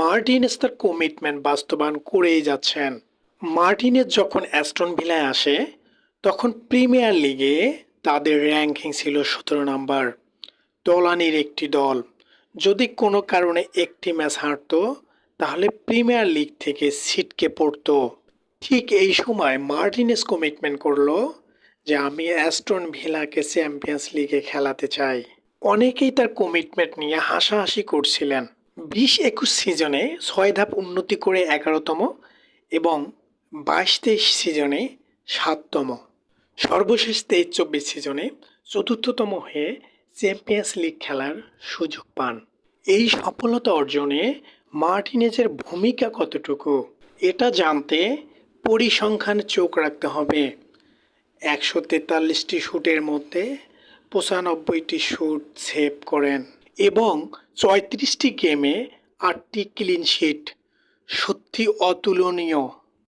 Martinez তার commitment বাস্তবায়ন করেই যাচ্ছেন। মার্টিনেজ যখন অ্যাস্টন ভিলায় আসে, তখন প্রিমিয়ার লিগে তাদের র্যাঙ্কিং ছিল সতেরো নাম্বার। দলানির একটি দল। যদি কোনো কারণে একটি ম্যাচ হারতো, তাহলে প্রিমিয়ার লিগ থেকে সিটকে পড়তো। ঠিক এই সময় মার্টিনেস কমিটমেন্ট করল যে আমি অ্যাস্টন ভিলাকে চ্যাম্পিয়ন্স লিগে খেলাতে চাই। অনেকেই তার কমিটমেন্ট নিয়ে হাসাহাসি করছিলেন। বিশ একুশ সিজনে ছয় ধাপ উন্নতি করে এগারোতম এবং বাইশ তেইশ সিজনে সাততম। সর্বশেষ তেইশ চব্বিশ সিজনে চতুর্থতম হয়ে চ্যাম্পিয়ন্স লিগ খেলার সুযোগ পান। এই সফলতা অর্জনে মার্টিনেজের ভূমিকা কতটুকু, এটা জানতে পরিসংখ্যান চোখ রাখতে হবে। একশো তেতাল্লিশটি শ্যুটের মধ্যে পঁচানব্বইটি শ্যুট সেভ করেন। এবং ছয়ত্রিশটি গেমে আটটি ক্লিন শিট সত্যি অতুলনীয়।